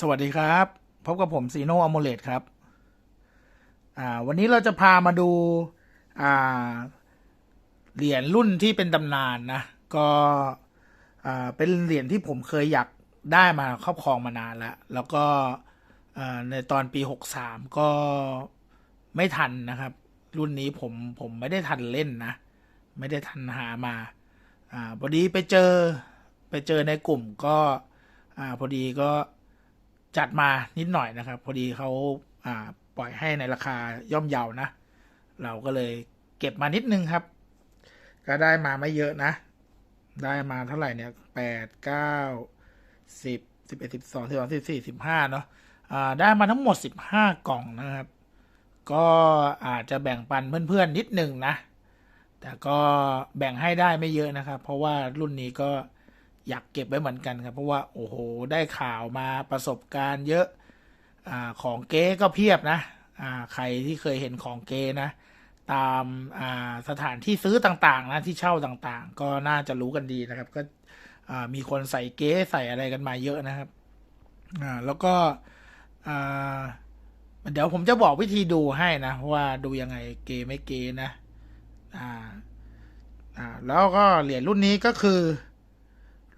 สวัสดีครับพบกับผมซีโนอะโมเลตครับวันนี้เราจะพามาดูาเหรียญรุ่นที่เป็นตำนานนะ ก็เป็นเหรียญที่ผมเคยอยากได้มาครอบครองมานานแล้ว แล้วก็ในตอนปีหกสามก็ไม่ทันนะครับ รุ่นนี้ผมผมไม่ได้ทันเล่นนะ ไม่ได้ทันหามาอพอดีไปเจอไปเจอในกลุ่มก็อพอดีก็ จัดมานิดหน่อยนะครับ พอดีเขาอ่าปล่อยให้ในราคาย่อมเยานะ เราก็เลยเก็บมานิดนึงครับ ก็ได้มาไม่เยอะนะ ได้มาเท่าไหร่เนี่ยแปดเก้าสิบสิบเอ็ดสิบสองสิบสองสิบสี่สิบห้าเนาะอ่าได้มาทั้งหมดสิบห้ากล่องนะครับ ก็อาจจะแบ่งปันเพื่อนๆนิดหนึ่งนะ แต่ก็แบ่งให้ได้ไม่เยอะนะครับ เพราะว่ารุ่นนี้ก็ อยากเก็บไว้เหมือนกันครับ เพราะว่าโอ้โหได้ข่าวมาประสบการณ์เยอะอ่าของเก๊ก็เพียบนะอ่าใครที่เคยเห็นของเก๊นะ ตามอ่าสถานที่ซื้อต่างๆนะที่เช่าต่างๆ ก็น่าจะรู้กันดีนะครับ ก็อ่ามีคนใส่เก๊ใส่อะไรกันมาเยอะนะครับอ่าแล้วก็อ่าเดี๋ยวผมจะบอกวิธีดูให้นะ ว่าดูยังไงเกไม่เกนะ อ่า อ่า แล้วก็เหรียญรุ่นนี้ก็คือ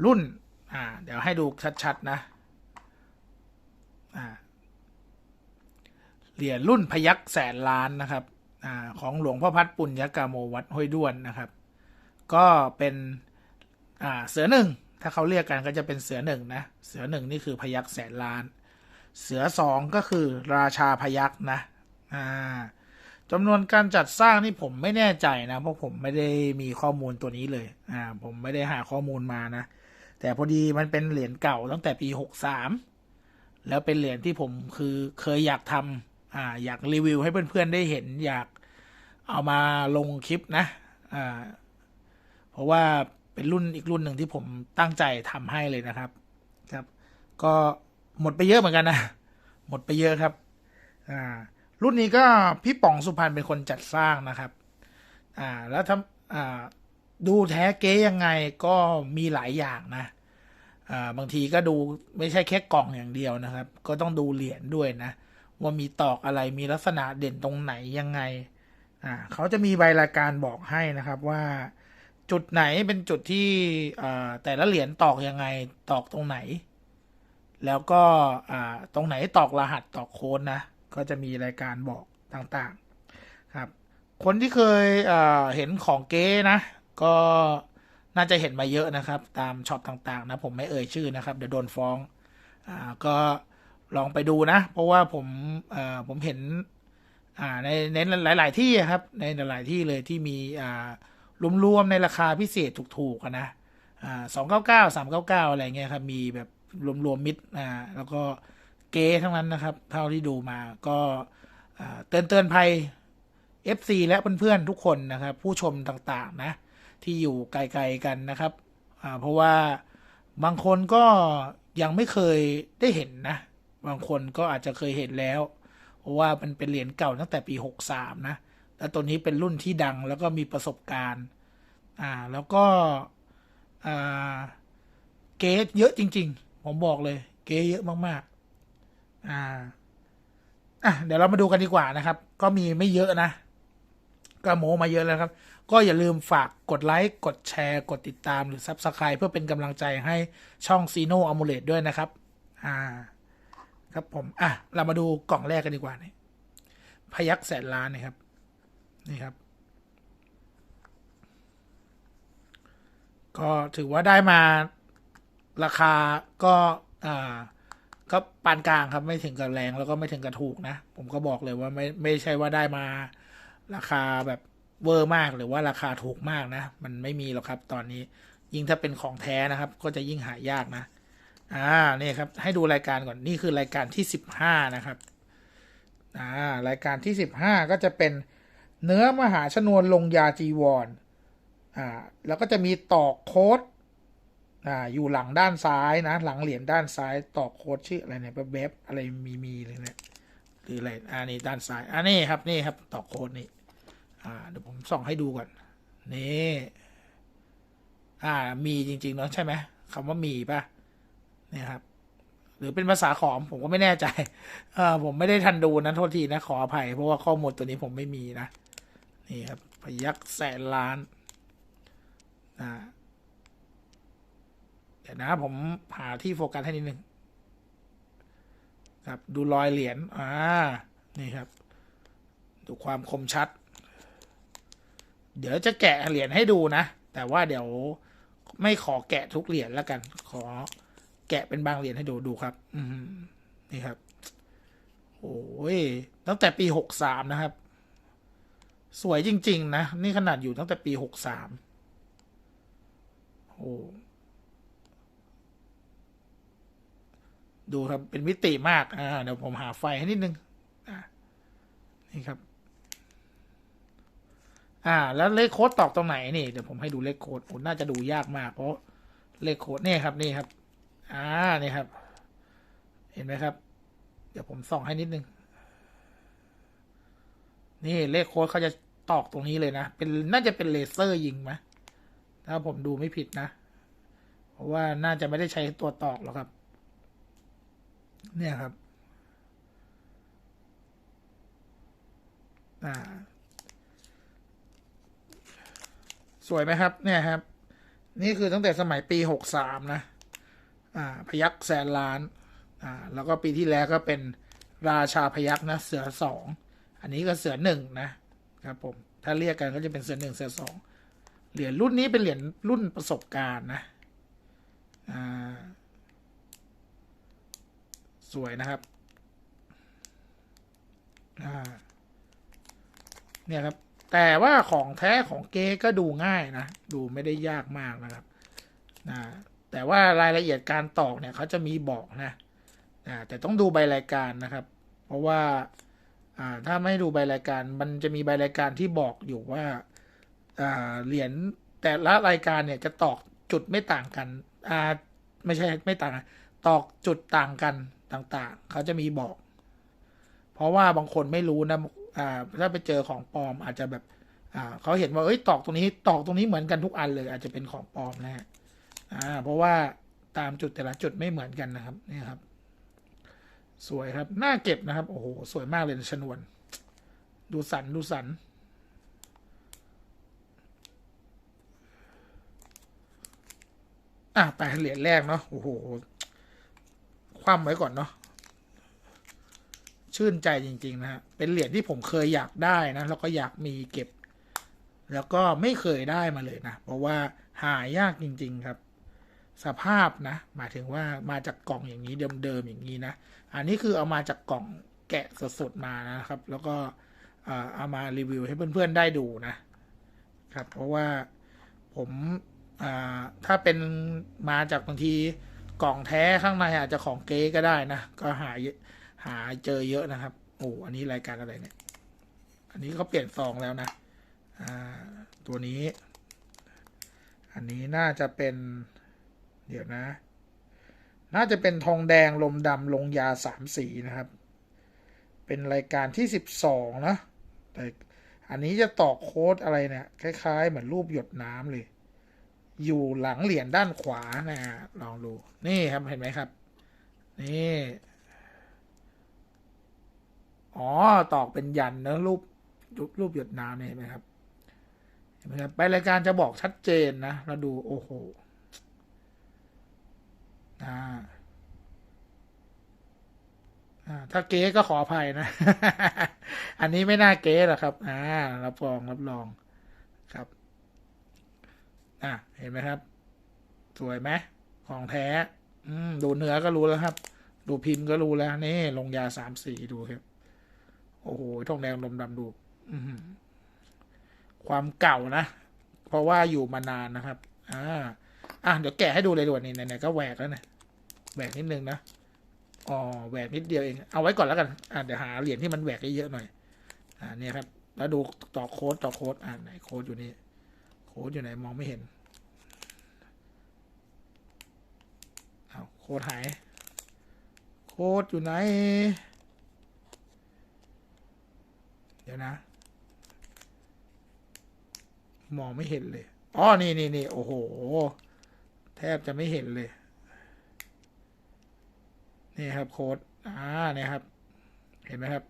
รุ่น อ่า เดี๋ยวให้ดูชัด ๆ นะ อ่า เหรียญรุ่นพยักแสนล้านนะครับ อ่า ของหลวงพ่อพัดปุญญกาโมวัดห้วยด้วนนะครับ ก็เป็น อ่า เสือหนึ่ง ถ้าเขาเรียกกันก็จะเป็นเสือหนึ่งนะ เสือหนึ่งนี่คือพยักแสนล้าน เสือสองก็คือราชาพยักนะ อ่าจำนวนการจัดสร้างนี่ผมไม่แน่ใจนะ เพราะผมไม่ได้มีข้อมูลตัวนี้เลย อ่า ผมไม่ได้หาข้อมูลมานะ แต่พอดีมันเป็นเหรียญเก่าตั้งแต่ปีหกสามแล้วเป็นเหรียญที่ผมคือเคยอยากทำอ่าอยากรีวิวให้เพื่อนๆได้เห็น อยากเอามาลงคลิปนะอ่าเพราะว่าเป็นรุ่นอีกรุ่นหนึ่งที่ผมตั้งใจทำให้เลยนะครับครับ ก็หมดไปเยอะเหมือนกันนะ หมดไปเยอะครับอ่ารุ่นนี้ก็พี่ป๋องสุพรรณเป็นคนจัดสร้างนะครับ อ่า แล้วทำอ่า ดูแท้เก๊ยังไงก็มีหลายอย่างนะอ่าบางทีก็ดูไม่ใช่แค่กล่องอย่างเดียวนะครับ ก็ต้องดูเหรียญด้วยนะ ว่ามีตอกอะไรมีลักษณะเด่นตรงไหนยังไงอ่าเขาจะมีใบรายการบอกให้นะครับว่าจุดไหนเป็นจุดที่อ่าแต่ละเหรียญตอกยังไงตอกตรงไหน แล้วก็อ่าตรงไหนตอกรหัสตอกโค้ดนะ ก็จะมีรายการบอกต่างๆครับ คนที่เคยอ่าเห็นของเก๊นะ ก็น่าจะเห็นมาเยอะนะครับ ตามช็อปต่างๆ นะ ผมไม่เอ่ยชื่อนะครับ เดี๋ยวโดนฟ้องอ่าก็ลองไปดูนะ เพราะว่าผมอ่าผมเห็นอ่าในในหลาย ๆ ที่ครับ ในหลายๆที่เลยที่มีอ่ารวม ๆ ในราคาพิเศษถูก ๆ นะอ่าสองเก้าเก้าสามเก้าเก้าอะไรเงี้ยครับ มีแบบรวม ๆ มิดอ่าแล้วก็เก๊ทั้งนั้นนะครับ เท่าที่ดูมาก็เตือนเตือนภัย FC และเพื่อนๆทุกคนนะครับ ผู้ชมต่างๆ นะ ที่อยู่ไกลๆกันนะครับอ่าเพราะว่าบางคนก็ยังไม่เคยได้เห็นนะ บางคนก็อาจจะเคยเห็นแล้ว เพราะว่ามันเป็นเหรียญเก่าตั้งแต่ปีหกสามนะ แล้วตัวนี้เป็นรุ่นที่ดังแล้วก็มีประสบการณ์อ่าแล้วก็อ่าเกสเยอะจริง ๆ ผมบอกเลย เกสเยอะมากๆอ่าอะเดี๋ยวเรามาดูกันดีกว่านะครับ ก็มีไม่เยอะนะก็โมมาเยอะแล้วครับ ก็อย่าลืมฝากกดไลค์ กดแชร์ กดติดตามหรือ Subscribe เพื่อเป็นกำลังใจให้ช่องซีโนอ m u l e t ด้วยนะครับ อ่า ครับผม อะ เรามาดูกล่องแรกกันดีกว่านี่พยักแสนล้านนะครับ นี่ครับ ก็ถือว่าได้มาราคาก็อ่าก็ปานกลางครับไม่ถึงกับแรงแล้วก็ไม่ถึงกับถูกนะ ผมก็บอกเลยว่าไม่ไม่ใช่ว่าได้มาราคาแบบ เวอร์มากหรือว่าราคาถูกมากนะ มันไม่มีหรอกครับตอนนี้ ยิ่งถ้าเป็นของแท้นะครับ ก็จะยิ่งหายากนะ อ่านี่ครับ ให้ดูรายการก่อนนี่คือรายการที่สิบห้านะครับ อ่ารายการที่สิบห้าก็จะเป็นเนื้อมหาชนวนลงยาจีวรอ่าแล้วก็จะมีตอกโค้ดอ่าอยู่หลังด้านซ้ายนะ หลังเหรียญด้านซ้ายตอกโค้ดชื่ออะไรเนี่ยเบบอะไรมีมีเลยเนี่ยหรืออะไรอ่านี่ด้านซ้ายอ่านี่ครับนี่ครับตอกโค้ดนี่ อ่าเดี๋ยวผมส่องให้ดูก่อน นี่อ่ามีจริง ๆ เนาะใช่ไหมคำว่ามีป่ะเนี่ยครับ หรือเป็นภาษาขอมผมก็ไม่แน่ใจเออผมไม่ได้ทันดูนะโทษทีนะ ขออภัย เพราะว่าข้อมูลตัวนี้ผมไม่มีนะ นี่ครับ พยักแสนล้านนะเดี๋ยวนะผมหาที่โฟกัสให้นิดนึงครับ ดูรอยเหรียญอ่านี่ครับ ดูความคมชัด เดี๋ยวจะแกะเหรียญให้ดูนะ แต่ว่าเดี๋ยวไม่ขอแกะทุกเหรียญแล้วกัน ขอแกะเป็นบางเหรียญให้ดูดูครับ อืนี่ครับ โอ้ยตั้งแต่ปีหกสามนะครับ สวยจริง ๆ นะ นี่ขนาดอยู่ตั้งแต่ปีหกสามโอ้ดูครับเป็นมิติมาก อ่า เดี๋ยวผมหาไฟให้นิดนึงนี่ครับ อ่า แล้วเลขโค้ดตอกตรงไหนนี่เดี๋ยวผมให้ดูเลขโค้ดโอ้น่าจะดูยากมาก เพราะเลขโค้ดนี่ครับนี่ครับ อ่านี่ครับ เห็นไหมครับ เดี๋ยวผมส่องให้นิดนึง นี่เลขโค้ดเขาจะตอกตรงนี้เลยนะ เป็นน่าจะเป็นเลเซอร์ยิงไหมถ้าผมดูไม่ผิดนะ เพราะว่าน่าจะไม่ได้ใช้ตัวตอกหรอกครับ เนี่ยครับ อ่า ส วยไหมครับ เนี่ยครับ นี่คือตั้งแต่สมัยปีหกสามนะ อ่า พยักแสนล้าน อ่า แล้วก็ปีที่แล้วก็เป็นราชาพยักนะ เสือสองอันนี้ก็เสือหนึ่งนะครับผม ถ้าเรียกกันก็จะเป็นเสือหนึ่งเสือสองเหรียญรุ่นนี้เป็นเหรียญรุ่นประสบการณ์นะ อ่า สวยนะครับ อ่า เนี่ยครับ แต่ว่าของแท้ของเก๊ก็ดูง่ายนะ ดูไม่ได้ยากมากนะครับนะแต่ว่ารายละเอียดการตอกเนี่ยเขาจะมีบอกนะนะแต่ต้องดูใบรายการนะครับ เพราะว่าอ่าถ้าไม่ดูใบรายการ มันจะมีใบรายการที่บอกอยู่ว่าอ่าเหรียญแต่ละรายการเนี่ยจะตอกจุดไม่ต่างกันอ่าไม่ใช่ไม่ต่างตอกจุดต่างกันต่างๆ เขาจะมีบอก เพราะว่าบางคนไม่รู้นะ อ่าถ้าไปเจอของปลอมอาจจะแบบอ่าเขาเห็นว่าเอ้ยตอกตรงนี้ตอกตรงนี้เหมือนกันทุกอันเลย อาจจะเป็นของปลอมนะฮะอ่าเพราะว่าตามจุดแต่ละจุดไม่เหมือนกันนะครับนี่ครับ สวยครับน่าเก็บนะครับโอ้โหสวยมากเลยชนวน ดูสันดูสันอะไปเหรียญแรกเนาะโอ้โหคว่ำไว้ก่อนเนาะ ชื่นใจจริง ๆ นะฮะ เป็นเหรียญที่ผมเคยอยากได้นะ แล้วก็อยากมีเก็บ แล้วก็ไม่เคยได้มาเลยนะ เพราะว่าหายากจริง ๆ ครับ สภาพนะหมายถึงว่ามาจากกล่องอย่างนี้เดิมๆอย่างนี้นะ อันนี้คือเอามาจากกล่องแกะสดๆมานะครับ แล้วก็เอามารีวิวให้เพื่อนๆได้ดูนะครับ เพราะว่าผมาถ้าเป็นมาจากบางทีกล่องแท้ข้างในอาจจะของเก๊ก็ได้นะ ก็หาย หาเจอเยอะนะครับโอ้อันนี้รายการอะไรเนี่ย อันนี้เขาเปลี่ยนซองแล้วนะอ่าตัวนี้ อันนี้น่าจะเป็น เดี๋ยวนะ น่าจะเป็นทองแดงลมดำลงยาสามสีนะครับ เป็นรายการที่สิบสองนะแต่อันนี้จะตอกโค้ดอะไรเนี่ยคล้ายๆ เหมือนรูปหยดน้ำเลย อยู่หลังเหรียญด้านขวานะฮะลองดู นี่ครับเห็นไหมครับ นี่ อ๋อ ตอกเป็นยันนะรูปรูปรูปหยดน้ำเนี่ยเห็นไหมครับ เห็นไหมครับ ไปรายการจะบอกชัดเจนนะ เราดู โอ้โหอ่าอ่าถ้าเก๊ก็ขออภัยนะ อันนี้ไม่น่าเก๊หรอกครับ อ่า รับรอง รับรองครับ อะเห็นไหมครับ สวยไหมของแท้ อืม ดูเนื้อก็รู้แล้วครับ ดูพิมพ์ก็รู้แล้ว นี่ ลงยาสามสีดูครับ โอ้โหทองแดงลมดำดูอือหือความเก่านะ เพราะว่าอยู่มานานนะครับ อ่า อะเดี๋ยวแกะให้ดูเลยด่วนนี่ไหนๆก็แหวกแล้วเนี่ยแหวกนิดนึงนะอ๋อแหวกนิดเดียวเอง เอาไว้ก่อนแล้วกัน อะเดี๋ยวหาเหรียญที่มันแหวกเยอะๆหน่อย อ่าเนี่ยครับ แล้วดูต่อโค้ดต่อโค้ดอ่าไหนโค้ดอยู่นี่ โค้ดอยู่ไหนมองไม่เห็นเอาโค้ดหาย โค้ดอยู่ไหน เดี๋ยวนะ มองไม่เห็นเลยอ๋อนี่นี่นี่โอ้โห แทบจะไม่เห็นเลย นี่ครับโค้ดอ่าเนี่ยครับ เห็นไหมครับ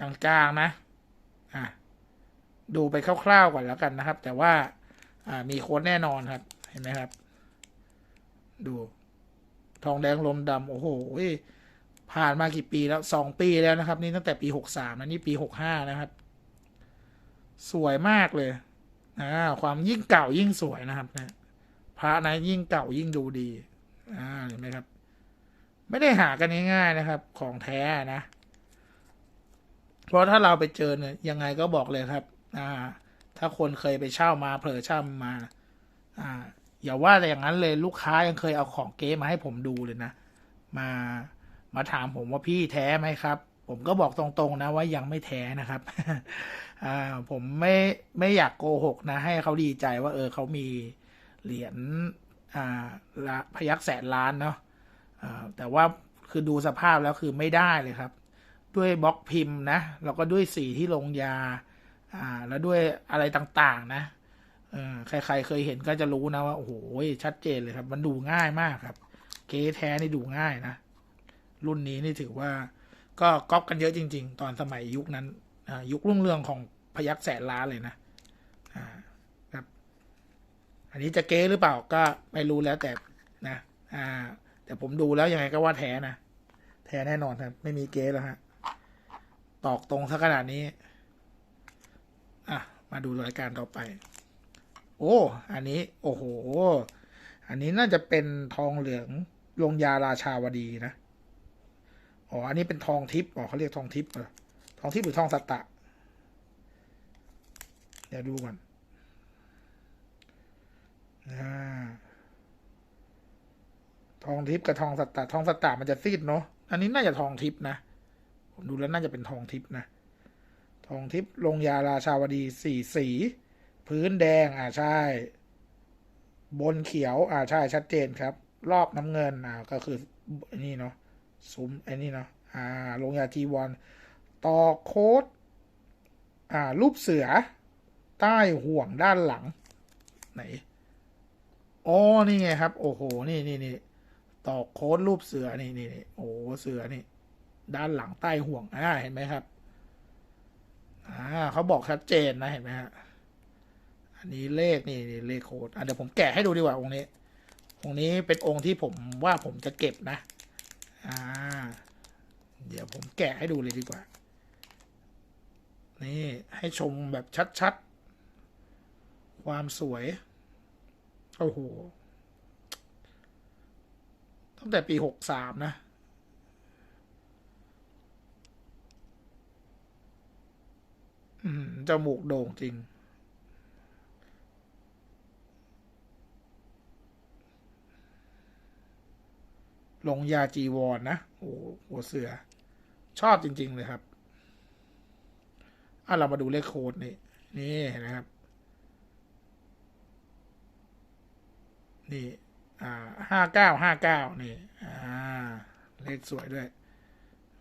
จางๆนะ อะ ดูไปคร่าวๆก่อนแล้วกันนะครับ แต่ว่า อ่า มีโค้ดแน่นอนครับ เห็นไหมครับ ดู ทองแดงลมดำโอ้โห ผ่านมากี่ปีแล้วสองปีแล้วนะครับ นี่ตั้งแต่ปีหกสามนะนี่ปีหกห้านะครับ สวยมากเลยอ่าความยิ่งเก่ายิ่งสวยนะครับนะพระนะยิ่งเก่ายิ่งดูดีอ่าเห็นไหมครับ ไม่ได้หากันง่ายๆนะครับ ของแท้นะ เพราะถ้าเราไปเจอเนี่ยยังไงก็บอกเลยครับ อ่า ถ้าคนเคยไปเช่ามาเผลอเช่ามา อ่า อย่าว่าแต่อย่างนั้นเลยลูกค้ายังเคยเอาของเก๊มาให้ผมดูเลยนะมา มาถามผมว่าพี่แท้ไหมครับ ผมก็บอกตรงๆนะว่ายังไม่แท้นะครับอ่าผมไม่ไม่อยากโกหกนะ ให้เขาดีใจว่า เออเขามีเหรียญอ่าละพยักแสนล้านเนาะอ่าแต่ว่าคือดูสภาพแล้วคือไม่ได้เลยครับ ด้วยบล็อกพิมพ์นะแล้วก็ด้วยสีที่ลงยาอ่าแล้วด้วยอะไรต่างๆ นะเออใคร ๆ เคยเห็นก็จะรู้นะว่าโอ้โหชัดเจนเลยครับ มันดูง่ายมากครับ เกแท้นี่ดูง่ายนะ รุ่นนี้นี่ถือว่า ก็ก๊อปกันเยอะจริง ๆ ตอนสมัยยุคนั้นยุครุ่งเรืองของพยักแสนล้านเลยนะครับ อันนี้จะเก๊หรือเปล่าก็ไม่รู้แล้วแต่นะ อ่า แต่ผมดูแล้วยังไงก็ว่าแท้นะแท้แน่นอนครับ ไม่มีเก๊แล้วฮะตอกตรงสักขนาดนี้ อะ มาดูรายการต่อไป โอ้ อันนี้ โอ้โห อันนี้น่าจะเป็นทองเหลืองลงยาราชาวดีนะ อ๋อ อันนี้เป็นทองทิพย์ อ๋อเขาเรียกทองทิพย์เหรอทองทิพย์หรือทองสัตตะ เดี๋ยวดูก่อนอ่าทองทิพย์กับทองสัตตะ ทองสัตตะมันจะซีดเนาะ อันนี้น่าจะทองทิพย์นะ ผมดูแล้วน่าจะเป็นทองทิพย์นะ ทองทิพย์ลงยาราชาวดีสี่สี พื้นแดง อ่าใช่ บนเขียว อ่าใช่ชัดเจนครับ รอบน้ำเงิน อ่า ก็คือนนี้เนาะ ซุ้มไอ้นี่เนาะอ่าลงยาจีวอนต่อโค้ดอ่ารูปเสือ ใต้ห่วงด้านหลัง ไหนอ๋อนี่ไงครับ โอ้โห นี่นี่นี่ต่อโค้ดรูปเสือนี่นี่นี่โอ้เสือนี่ ด้านหลังใต้ห่วงอ่าเห็นไหมครับอ่าเขาบอกชัดเจนนะเห็นไหมฮะอันนี้เลขนี่นี่เลขโค้ดอะเดี๋ยวผมแกะให้ดูดีกว่าองค์นี้องค์นี้เป็นองค์ที่ผมว่าผมจะเก็บนะ อ่า เดี๋ยวผมแกะให้ดูเลยดีกว่า นี่ ให้ชมแบบชัดๆ ความสวย โอ้โห ตั้งแต่ปีหกสามนะอืมจมูกโด่งจริง ลงยาจีวรนนะโอ้โหหัวเสือ ชอบจริง ๆ เลยครับอะเรามาดูเลขโค้ดนี่ นี่นไหมครับ นี่ อ่าห้าเก้าห้าเก้านี่ อ่า เลขสวยด้วย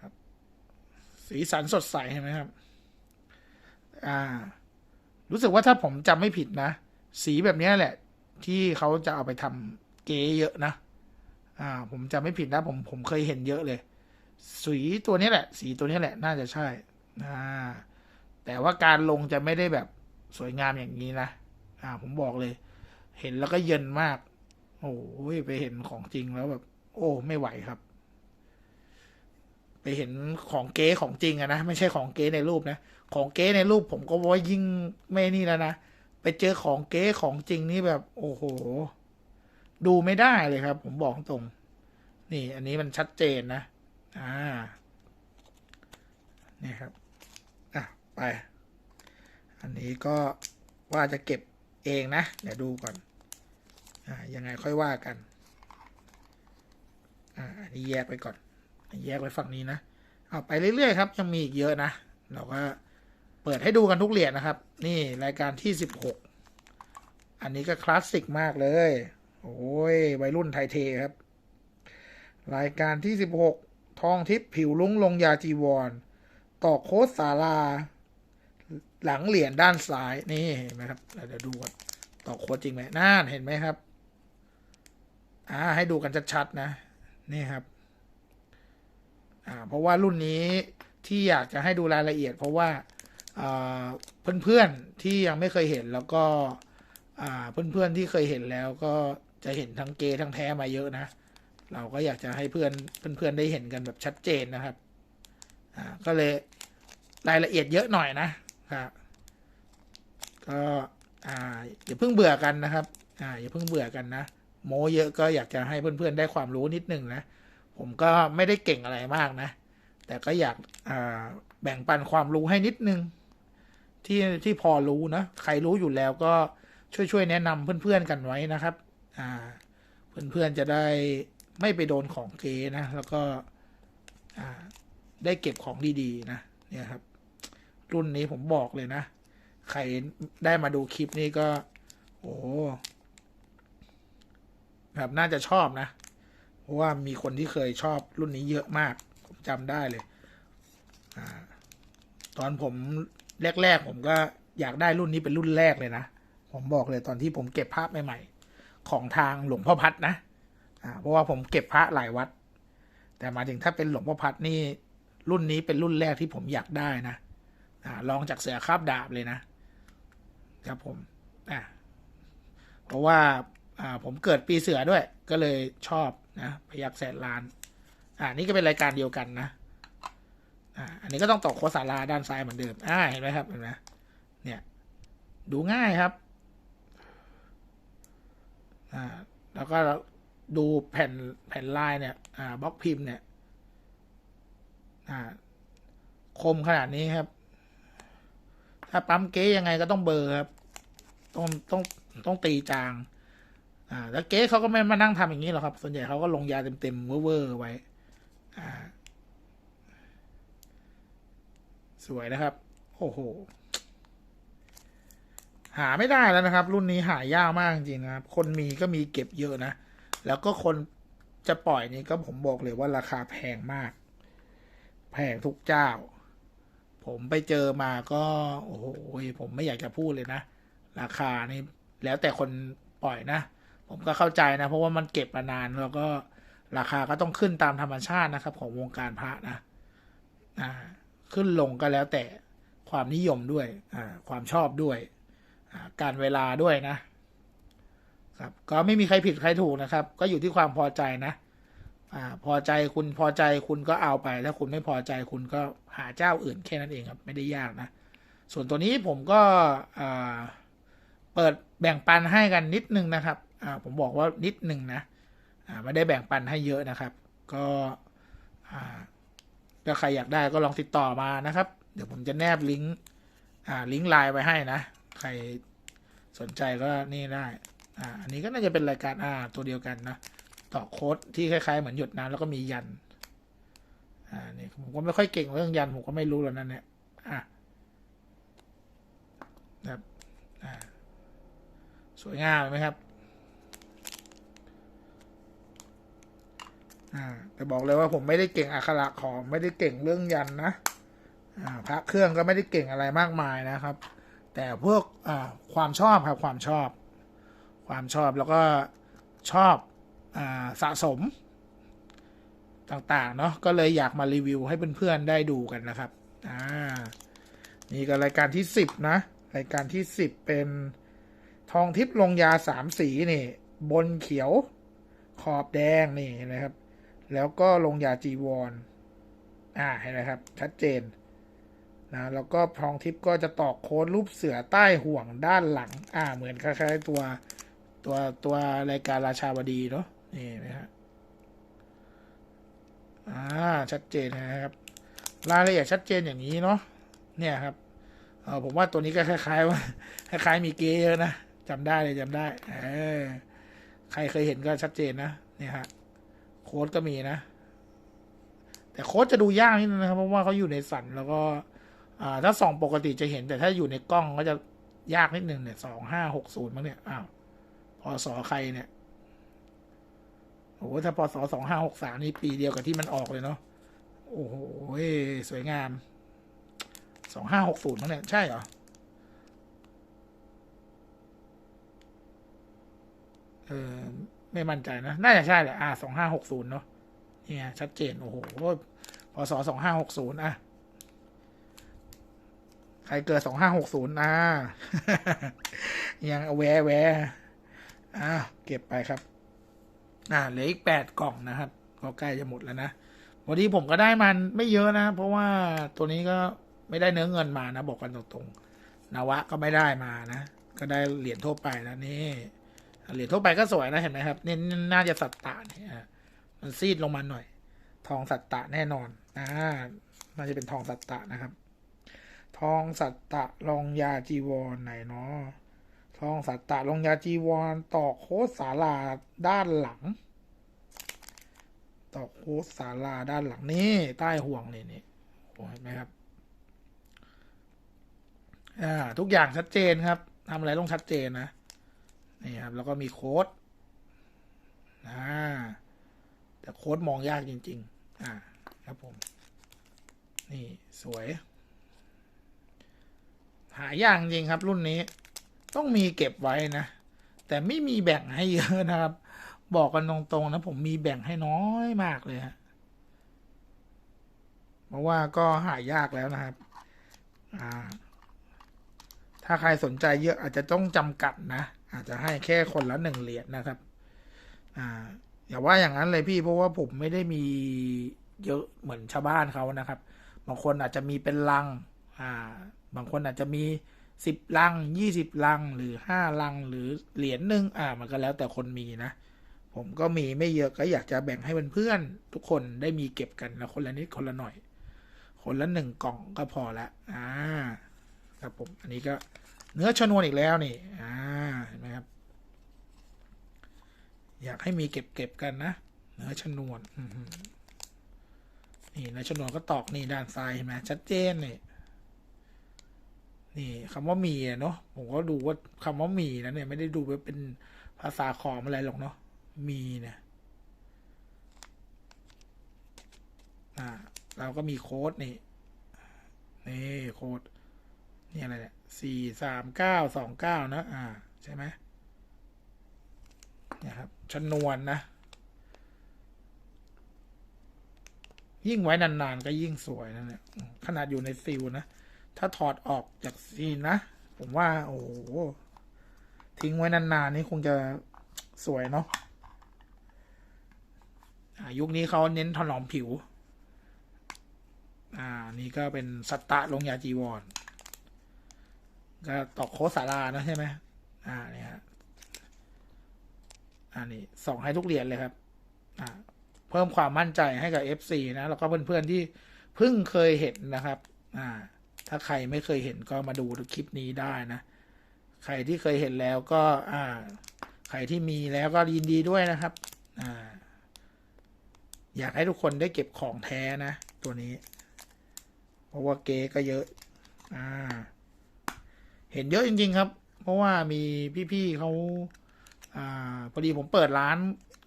ครับ สีสันสดใสเห็นไหมครับ อ่า รู้สึกว่าถ้าผมจำไม่ผิดนะ สีแบบนี้แหละ ที่เขาจะเอาไปทำเก๋เยอะนะ อ่า ผมจำไม่ผิดนะ ผมผมเคยเห็นเยอะเลย สีตัวนี้แหละ สีตัวนี้แหละ น่าจะใช่อ่าแต่ว่าการลงจะไม่ได้แบบสวยงามอย่างนี้นะ อ่า ผมบอกเลย เห็นแล้วก็เย็นมาก โอ้ยไปเห็นของจริงแล้วแบบ โอ้ไม่ไหวครับ ไปเห็นของเก๊ของจริงอะนะ ไม่ใช่ของเก๊ในรูปนะ ของเก๊ในรูปผมก็ว่ายิ่งไม่นี่แล้วนะ ไปเจอของเก๊ของจริงนี่แบบ โอ้โห ดูไม่ได้เลยครับ ผมบอกตรง นี่อันนี้มันชัดเจนนะ อ่า นี่ครับ อะ ไป อันนี้ก็ว่าจะเก็บเองนะ เดี๋ยวดูก่อน อ่า ยังไงค่อยว่ากัน อ่า อันนี้แยกไปก่อน แยกไว้ฝั่งนี้นะ เอาไปเรื่อยๆครับ ยังมีอีกเยอะนะ เราก็เปิดให้ดูกันทุกเหรียญนะครับ นี่รายการที่สิบหก อันนี้ก็คลาสสิกมากเลย โอ้ยวัยรุ่นไทยเทครับ รายการที่สิบหกทองทิพย์ผิวลุ้งลงยาจีวร ต่อโค้ดสาราหลังเหรียญด้านซ้ายนี่เห็นไหมครับเดี๋ยวดูก่อนต่อโค้ดจริงไหมน่านเห็นไหมครับ อ่า ให้ดูกันชัดๆนะ นี่ครับ อ่า เพราะว่ารุ่นนี้ที่อยากจะให้ดูรายละเอียด เพราะว่าอ่าเพื่อนๆที่ยังไม่เคยเห็นแล้วก็อ่าเพื่อนๆที่เคยเห็นแล้วก็ จะเห็นทั้งเกย์ทั้งแท้มาเยอะนะ เราก็อยากจะให้เพื่อนเพื่อนๆได้เห็นกันแบบชัดเจนนะครับ อ่า ก็เลยรายละเอียดเยอะหน่อยนะครับ ก็ อ่า อย่าเพิ่งเบื่อกันนะครับ อ่า อย่าเพิ่งเบื่อกันนะ โม้เยอะก็อยากจะให้เพื่อนๆได้ความรู้นิดนึงนะ ผมก็ไม่ได้เก่งอะไรมากนะ แต่ก็อยาก อ่า แบ่งปันความรู้ให้นิดนึง ที่ที่พอรู้นะ ใครรู้อยู่แล้วก็ช่วยๆแนะนำเพื่อนๆกันไว้นะครับ อ่า เพื่อนๆจะได้ไม่ไปโดนของเกนะ แล้วก็อ่าได้เก็บของดีๆนะเนี่ยครับ รุ่นนี้ผมบอกเลยนะ ใครได้มาดูคลิปนี้ก็ โอ้แบบน่าจะชอบนะ เพราะว่ามีคนที่เคยชอบรุ่นนี้เยอะมาก ผมจำได้เลยอตอนผมแรก ๆ ผมก็อยากได้รุ่นนี้เป็นรุ่นแรกเลยนะ ผมบอกเลยตอนที่ผมเก็บภาพใหม่ๆ ของทางหลวงพ่อพัดนะเพราะว่าผมเก็บพระหลายวัด แต่มาถึงถ้าเป็นหลวงพ่อพัดนี่รุ่นนี้เป็นรุ่นแรกที่ผมอยากได้นะอ่าลองจากเสือคาบดาบเลยนะครับผมเพราะว่าอ่าผมเกิดปีเสือด้วย ก็เลยชอบนะพยักแสนล้าน อ่านี่ก็เป็นรายการเดียวกันนะอ่าอันนี้ก็ต้องต่อโคสาราด้านซ้ายเหมือนเดิมอ่าเห็นไหมครับเห็นไหมเนี่ย ดูง่ายครับ อ่าแล้วก็ดูแผ่นแผ่นลายเนี่ยอ่าบล็อกพิมพ์เนี่ยอ่าคมขนาดนี้ครับ ถ้าปั๊มเก๊ยังไงก็ต้องเบอร์ครับ ต้องต้องต้องตีจาง อ่า แล้วเก๊เขาก็ไม่มานั่งทำอย่างนี้หรอกครับ ส่วนใหญ่เขาก็ลงยาเต็มๆเวอร์ไว้ อ่า สวยนะครับ โอ้โห หาไม่ได้แล้วนะครับ รุ่นนี้หายากมากจริงนะครับ คนมีก็มีเก็บเยอะนะ แล้วก็คนจะปล่อยนี่ก็ผมบอกเลยว่าราคาแพงมาก แพงทุกเจ้า ผมไปเจอมาก็ โอ้โหผมไม่อยากจะพูดเลยนะ ราคานี่แล้วแต่คนปล่อยนะ ผมก็เข้าใจนะ เพราะว่ามันเก็บมานานแล้วก็ราคาก็ต้องขึ้นตามธรรมชาตินะครับ ของวงการพระนะอ่าขึ้นลงก็แล้วแต่ความนิยมด้วย อ่า ความชอบด้วย การเวลาด้วยนะ ครับ ก็ไม่มีใครผิดใครถูกนะครับ ก็อยู่ที่ความพอใจนะอ่าพอใจคุณพอใจคุณก็เอาไป ถ้าคุณไม่พอใจคุณก็หาเจ้าอื่นแค่นั้นเองครับ ไม่ได้ยากนะ ส่วนตัวนี้ผมก็เปิดแบ่งปันให้กันนิดนึงนะครับผมบอกว่านิดนึงนะไม่ได้แบ่งปันให้เยอะนะครับ ก็ถ้าใครอยากได้ก็ลองติดต่อมานะครับ เดี๋ยวผมจะแนบลิงก์ลิงก์ไลน์ไว้ให้นะ รสนใจก็นี่ได้ อ่า อันนี้ก็น่าจะเป็นรายการอ่าตัวเดียวกันนะ ต่อโค้ดที่คล้ายๆ เหมือนหยดน้ำแล้วก็มียัน อ่า นี่ผมก็ไม่ค่อยเก่งเรื่องยันผมก็ไม่รู้แล้วนั่นเนี่ย อะครับ อ่า สวยงามไหมครับ อ่า แต่บอกเลยว่าผมไม่ได้เก่งอักขระขอมไม่ได้เก่งเรื่องยันนะ อ่า พระเครื่องก็ไม่ได้เก่งอะไรมากมายนะครับ แต่พวกอ่าความชอบครับความชอบ ความชอบแล้วก็ชอบอสะสมต่าง ๆ เนาะก็เลยอยากมารีวิวให้เพื่อนๆได้ดูกันนะครับอ่านี่ก็รายการที่สิบนะ รายการที่สิบเป็นทองทิพย์ลงยาสามสีนี่ บนเขียวขอบแดงนี่เห็นะครับ แล้วก็ลงยาจีวรอ่าเห็นไหมครับ ชัดเจน นะแล้วก็ทองทิพย์ก็จะตอกโค้ดรูปเสือใต้ห่วงด้านหลัง อ่าเหมือนคล้ายๆตัวตัวตัวรายการราชาวดีเนาะนี่นะฮะอ่าชัดเจนนะครับ รายละเอียดชัดเจนอย่างนี้เนาะเนี่ยครับเออผมว่าตัวนี้ก็คล้ายๆว่าคล้ายๆมีเกย์เยอะนะจำได้เลยจำได้เออใครเคยเห็นก็ชัดเจนนะเนี่ยฮะโค้ดก็มีนะ แต่โค้ดจะดูยากนิดนึงนะครับเพราะว่าเขาอยู่ในสันแล้วก็ อ่าถ้าส่องปกติจะเห็นแต่ถ้าอยู่ในกล้องก็จะยากนิดนึงเนี่ยสองห้าหกศูนย์มั้งเนี่ยอ้าวพอสอใครเนี่ยโอ้โหถ้าพอสอสองห้าหกสามนี่ปีเดียวกับที่มันออกเลยเนาะโอ้โหสวยงามสองห้าหกศูนย์มั้งเนี่ยใช่เหรอเออไม่มั่นใจนะ น่าจะใช่แหละอ่าสองห้าหกศูนย์เนาะเนี่ยชัดเจน โอ้โหพศสองห้าหกศูนย์อะ ใครเกิดสองห้าหกศูนย์อ่ายังแวะแวะอ่าเก็บไปครับ อ่าเหลืออีกแปดกล่องนะครับ ก็ใกล้จะหมดแล้วนะ วันนี้ผมก็ได้มันไม่เยอะนะ เพราะว่าตัวนี้ก็ไม่ได้เนื้อเงินมานะ บอกกันตรงๆนวะก็ไม่ได้มานะ ก็ได้เหรียญทั่วไปนะนี่เหรียญทั่วไปก็สวยนะเห็นไหมครับนี่น่าจะสัตตะเนี่ยฮะมันซีดลงมาหน่อย ทองสัตตะแน่นอนนะน่าจะเป็นทองสัตตะนะครับ ทองสัตตะรองยาจีวรไหนเนาะทองสัตตะรองยาจีวรต่อโค้ดศาลาด้านหลัง ต่อโค้ดศาลาด้านหลังนี่ใต้ห่วงนี่นี่โอ้เห็นไหมครับอ่าทุกอย่างชัดเจนครับทำอะไรต้องชัดเจนนะนี่ครับแล้วก็มีโค้ดอ่าแต่โค้ดมองยากจริง ๆ อ่า ครับผม นี่สวย หายากจริงครับรุ่นนี้ ต้องมีเก็บไว้นะ แต่ไม่มีแบ่งให้เยอะนะครับ บอกกันตรงๆนะ ผมมีแบ่งให้น้อยมากเลยฮะเพราะว่าก็หายากแล้วนะครับ อ่า ถ้าใครสนใจเยอะอาจจะต้องจำกัดนะ อาจจะให้แค่คนละหนึ่งเหรียญนะครับ อ่า อย่าว่าอย่างนั้นเลยพี่เพราะว่าผมไม่ได้มีเยอะเหมือนชาวบ้านเขานะครับ บางคนอาจจะมีเป็นลัง อ่า บางคนอาจจะมีสิบลังยี่สิบลังหรือห้าลังหรือเหรียญหนึ่งอ่ามันก็แล้วแต่คนมีนะ ผมก็มีไม่เยอะก็อยากจะแบ่งให้เพื่อนๆทุกคนได้มีเก็บกันแล้วคนละนิดคนละหน่อย คนละหนึ่งกล่องก็พอละอ่าครับผมอันนี้ก็เนื้อชนวนอีกแล้วนี่อ่าเห็นไหมครับ อยากให้มีเก็บเก็บกันนะเนื้อชนวนนี่เนื้อชนวนก็ตอกนี่ด้านซ้ายเห็นไหมชัดเจนนี่ นี่คำว่ามีอะเนาะผมก็ดูว่าคำว่ามีนะเนี่ยไม่ได้ดูว่าเป็นภาษาขอมอะไรหรอกเนาะมีเนี่ยอ่าเราก็มีโค้ดนี่นี่โค้ดนี่อะไรเนี่ยสี่สามเก้าสองเก้านะ อ่า ใช่ไหมเนี่ยครับชนวนนะ ยิ่งไว้นานๆ ก็ยิ่งสวยนะเนี่ยขนาดอยู่ในซีลนะ ถ้าถอดออกจากซีลนะ ผมว่า โอ้โห ทิ้งไว้นานๆ นี่คงจะสวยเนาะอายุคนี้เขาเน้นถนอมผิว อ่า นี่ก็เป็นสตะลงยาจีวรก็ตอกโคสารานะใช่ไหมอ่าเนี่ยฮะอ่านี่ส่องให้ทุกเหรียญเลยครับ อ่า เพิ่มความมั่นใจให้กับ FC นะ แล้วก็เพื่อนๆที่เพิ่งเคยเห็นนะครับ อ่า ถ้าใครไม่เคยเห็นก็มาดูคลิปนี้ได้นะ ใครที่เคยเห็นแล้วก็ อ่า ใครที่มีแล้วก็ยินดีด้วยนะครับ อ่า อยากให้ทุกคนได้เก็บของแท้นะ ตัวนี้ เพราะว่าเก๊ก็เยอะ อ่า เห็นเยอะจริง ๆ ครับ เพราะว่ามีพี่ๆเขาอ่า พอดีผมเปิดร้าน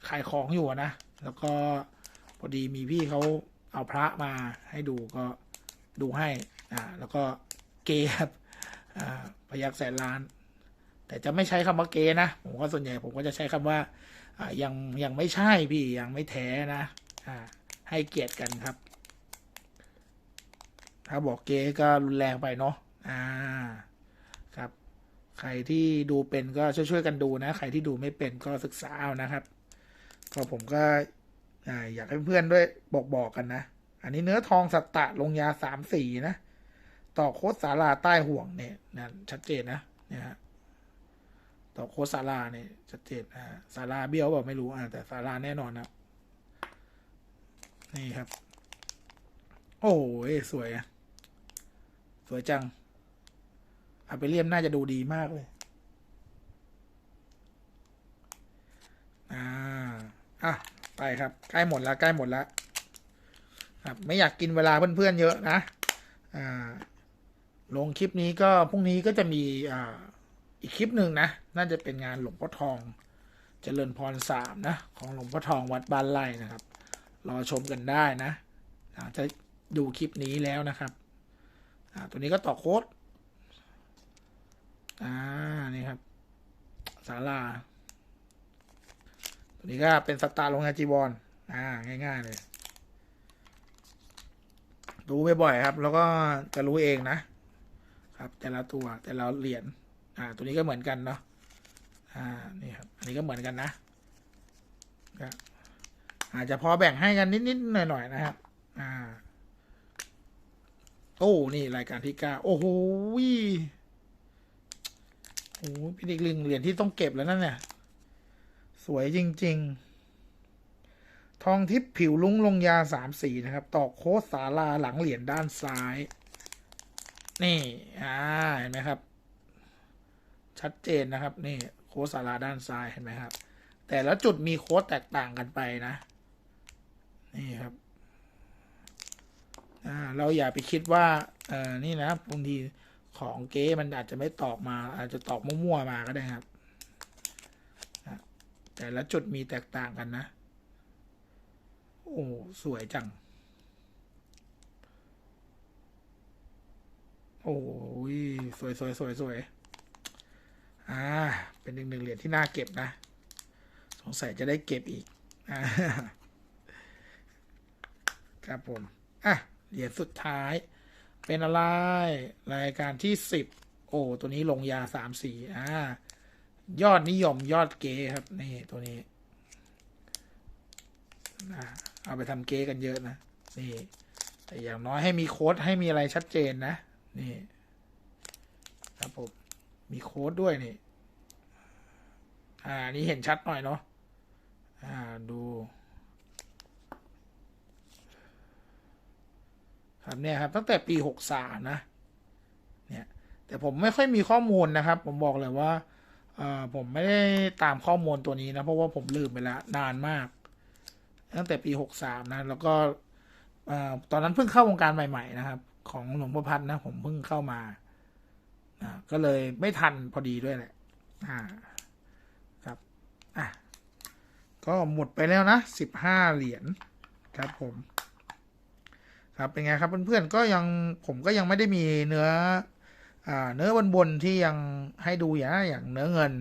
ขายของอยู่นะ แล้วก็พอดีมีพี่เขาเอาพระมาให้ดูก็ดูให้ อ่าแล้วก็เกครับอ่าพยักแสนล้าน แต่จะไม่ใช้คำว่าเกย์นะผมก็ส่วนใหญ่ผมก็จะใช้คำว่าอ่ายังยังไม่ใช่พี่ยังไม่แท้นะอ่าให้เกียรติกันครับ ถ้าบอกเก๊ก็รุนแรงไปเนาะอ่าครับ ใครที่ดูเป็นก็ช่วยๆกันดูนะ ใครที่ดูไม่เป็นก็ศึกษาเอานะครับ ก็ผมก็อยากให้เพื่อนด้วยบอกบอกกันนะ อันนี้เนื้อทองสัตตะลงยาสามสีนะ ต่อโคตสาราใต้ห่วงเนี่ยนะชัดเจนนะเนี่ยฮะต่อโคตสาราเนี่ยชัดเจนอ่าสาราเบี้ยวบอกไม่รู้อ่าแต่สาราแน่นอนนะนี่ครับ โอ้ยสวยอะสวยจังอาไปเลียมน่าจะดูดีมากเลยอ่าอะไปครับ ใกล้หมดแล้วใกล้หมดแล้วครับ ไม่อยากกินเวลาเพื่อนๆเยอะนะ อ่า ลงคลิปนี้ก็พรุ่งนี้ก็จะมีอ่าอีกคลิปหนึ่งนะ น่าจะเป็นงานหลวงพ่อทองเจริญพรสามนะ ของหลวงพ่อทองวัดบ้านไร่นะครับ รอชมกันได้นะจะดูคลิปนี้แล้วนะครับตัวนี้ก็ต่อโค้ดอ่านี่ครับศาลาตัวนี้ก็เป็นสตาร์ลงอาจีวรอ่าง่าย ๆ เลย ดูบ่อยๆครับ แล้วก็จะรู้เองนะ ครับ แต่ละตัวแต่ละเหรียญอ่า ตัวนี้ก็เหมือนกันเนาะอ่านี่ครับอันนี้ก็เหมือนกันนะก็อาจจะพอแบ่งให้กันนิดๆหน่อยๆนะครับ อ่า โอ้นี่รายการที่เก้าโอ้โหยโอ้โหเป็นอีกหนึ่งเหรียญที่ต้องเก็บแล้วนั่นเนี่ยสวยจริง ๆ ทองทิพย์ผิวลุ้งลงยาสามสีนะครับ ตอกโคสาลาหลังเหรียญด้านซ้าย นี่อ่าเห็นไหมครับ ชัดเจนนะครับ นี่โค้ดสาลาด้านซ้ายเห็นไหมครับ แต่ละจุดมีโค้ดแตกต่างกันไปนะ นี่ครับอ่าเราอย่าไปคิดว่าเออนี่นะบางทีของเก๊มันอาจจะไม่ตอกมา อาจจะตอกมั่วๆมาก็ได้ครับ แต่ละจุดมีแตกต่างกันนะ โอ้ สวยจัง โอ้ยสวยสวยสวยสวยอ่า เป็นหนึ่งหนึ่งเหรียญที่น่าเก็บนะ สงสัยจะได้เก็บอีกอ่าครับผม อะ เหรียญสุดท้าย เป็นอะไร รายการที่สิบ โอ้ ตัวนี้ลงยาสามสีอ่า ยอดนิยมยอดเก๋ครับ นี่ ตัวนี้อ่าเอาไปทำเก๊กันเยอะนะ นี่ แต่อย่างน้อยให้มีโค้ดให้มีอะไรชัดเจนนะ นี่ ครับผม มีโค้ดด้วยนี่ อ่า นี่เห็นชัดหน่อยเนาะ อ่า ดูครับเนี่ยครับตั้งแต่ปีหกสามนะเนี่ยแต่ผมไม่ค่อยมีข้อมูลนะครับ ผมบอกเลยว่าเอ่อผมไม่ได้ตามข้อมูลตัวนี้นะ เพราะว่าผมลืมไปแล้วนานมาก ตั้งแต่ปีหกสามนะ แล้วก็อ่อตอนนั้นเพิ่งเข้าวงการใหม่ ๆ นะครับ ของหลวงพ่อพัดนะ ผมเพิ่งเข้ามาอ่าก็เลยไม่ทันพอดีด้วยแหละ อ่า ครับอะก็หมดไปแล้วนะสิบห้าเหรียญครับผม ครับเป็นไงครับเพื่อนๆก็ยังผมก็ยังไม่ได้มีเนื้ออ่าเนื้อบนๆที่ยังให้ดูอย่างอย่างเนื้อเงิน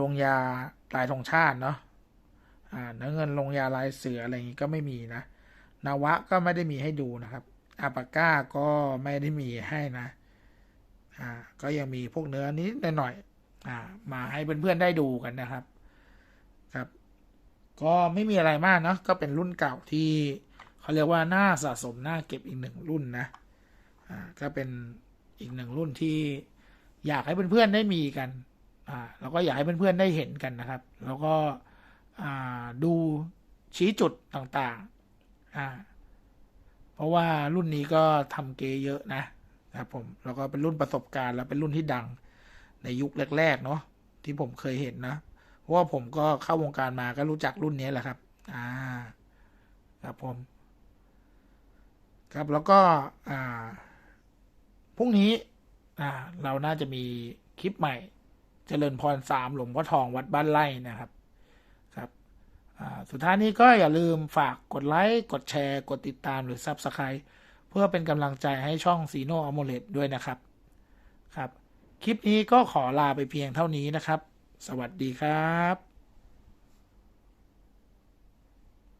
ลงยาลายธงชาติเนาะอ่าเนื้อเงินลงยาลายเสืออะไรอย่างงี้ก็ไม่มีนะนาวะก็ไม่ได้มีให้ดูนะครับ อาปาก้าก็ไม่ได้มีให้นะ อ่า ก็ยังมีพวกเนื้อนิดหน่อยอ่า มาให้เพื่อนๆได้ดูกันนะครับ ครับ ก็ไม่มีอะไรมากเนาะ ก็เป็นรุ่นเก่าที่เขาเรียกว่าหน่าสะสมหน่าเก็บอีกหนึ่งรุ่นนะ อ่า ก็เป็นอีกหนึ่งรุ่นที่อยากให้เพื่อนๆได้มีกัน อ่า แล้วก็อยากให้เพื่อนๆได้เห็นกันนะครับ แล้วก็ อ่า ดูชี้จุดต่างๆ อ่า เพราะว่ารุ่นนี้ก็ทำเกย์เยอะนะครับผม แล้วก็เป็นรุ่นประสบการณ์แล้วเป็นรุ่นที่ดังในยุคแรกๆเนาะที่ผมเคยเห็นนะ เพราะว่าผมก็เข้าวงการมาก็รู้จักรุ่นนี้แหละครับ อ่า ครับผม ครับแล้วก็ อ่า พรุ่งนี้ อ่า เราน่าจะมีคลิปใหม่เจริญพรสามหลวงพ่อทองวัดบ้านไร่นะครับ สุดท้ายนี้ก็อย่าลืมฝากกดไลค์ กดแชร์ กดติดตามหรือ Subscribe เพื่อเป็นกำลังใจให้ช่องซีโนอโมเลตด้วยนะครับ ครับ คลิปนี้ก็ขอลาไปเพียงเท่านี้นะครับ สวัสดีครับ